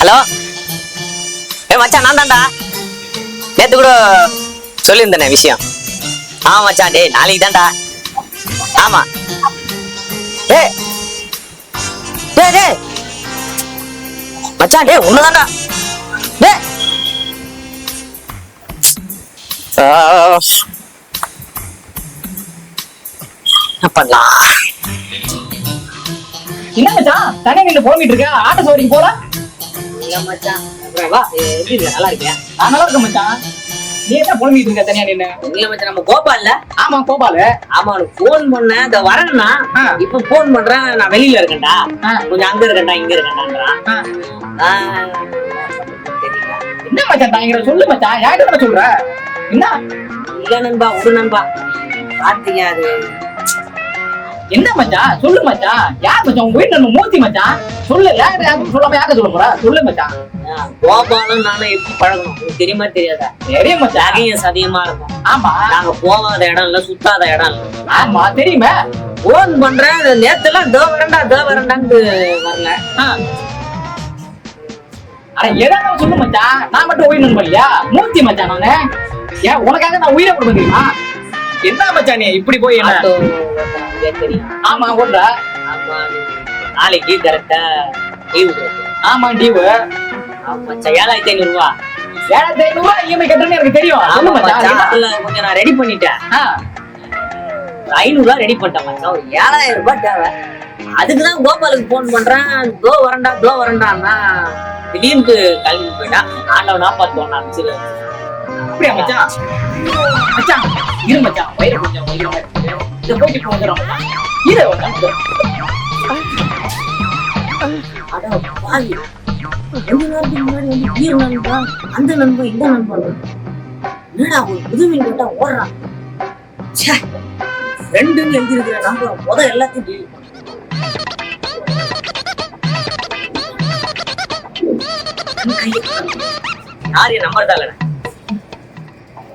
Hello? ஏ மச்சான் நான் தான்டா. நேத்து கூட சொல்லியிருந்தேனே விஷயம். ஆமா மச்சான் டே நாளைக்கு தான்டா. ஆமாம் டே டே டே மச்சான் டே ஒன்று தான்டா டே என்ன பண்ணலாம் என்ன மச்சான்? தனியா நின்று புலம்பிட்டு இருக்க? ஆட்ட சோடிக்கு போல? இல்ல மச்சான். வா. எப்படி இருக்க? நல்லா இருக்கியா? நான் நல்லா இருக்கேன் மச்சான். நீ என்ன புலம்பிட்டு இருக்க தனியா நின்னு? இல்ல மச்சான் நம்ம கோபால்ல. ஆமா கோபாலு. ஆமா அவனுக்கு போன் பண்ணேன் இந்த வரேன்னா. இப்ப போன் பண்றேன். நான் வெளியில இருக்கேன்டா. கொஞ்சம் அங்க இருக்கேன்டா இங்க இருக்கேன்டான்றான். என்ன மச்சான் தாங்கிற சொல்லு மச்சான். யார்கிட்ட சொல்ற? என்ன? இல்ல நண்பா ஒரு நண்பா. பாத்தீங்க அது? என்ன மச்சான்? சொல்லு மச்சான். யார் மச்சான்? உங்க வீட்டுல நம்ம மூர்த்தி மச்சான்? சொல்லு. யார் யாருக்கு சொல்லாம யார்கிட்ட சொல்ல போற? சொல்லு மச்சான். கோபாலும் நானும் எப்படி பழகணும்? உங்களுக்கு தெரியுமா தெரியாதா? தெரியும் மச்சான். சதியமா இருக்கும். ஆமா. நாங்க போகாத இடம் இல்ல சுத்தாத இடம் இல்ல. ஆமா தெரியுமே. போன் பண்றேன். நேத்தெல்லாம் தோ வரண்டா தோ வரண்டான்னு வரல. அட எதாவது சொல்லு மச்சான். நான் மட்டும் உயிர் நண்பன் இல்லையா? மூர்த்தி மச்சான் நானு. ஏன் உனக்காக நான் உயிரை கொடுக்க தெரியுமா என்ன மச்சான் நீ இப்படி போய் என்ன? ஓட்டுறவங்க தெரியும் ஆமா ஓடுற ஆமா நாளைக்கு கரெக்டா லீவு ஆமா டீவு ஆமா ஏழாயிரத்தி ஐநூறு ரூபா. ஏழாயிரத்தி ஐநூறு ரூபாய் இஎம்ஐ கட்டுறேன்னு எனக்கு தெரியும். ஆமா கொஞ்சம் நான் ரெடி பண்ணிட்டேன். ஆ, ஐநூறு ரூபா ரெடி பண்ணிட்டேன் மச்சான். ஒரு ஏழாயிரம் ரூபாய் தேவை. அதுக்குதான் கோபாலுக்கு போன் பண்றேன். தோ வரண்டா தோ வரண்டான்னா திடீர்னு கிளம்பி போயிட்டான் ஆண்டவனா பார்த்து ஒன்னு அனுப்பிச்சிரு அப்படியா மச்சான்? மச்சான் இரு மச்சான். வயிறு கொஞ்சம் வயிறு இத வந்துடும் அட பாவி ரெண்டு நேரத்துக்கு முன்னாடி வந்து வீர நண்பா அந்த நண்பன் இந்த நண்பன் என்னடா ஒரு புதுமை கேட்டா ஓடுறான் ச்சே. ரெண்டுன்னு எழுதியிருக்கிற நம்பர் முத எல்லாத்தையும் டீல் பண்ணு. யார் என் நம்பர் தான்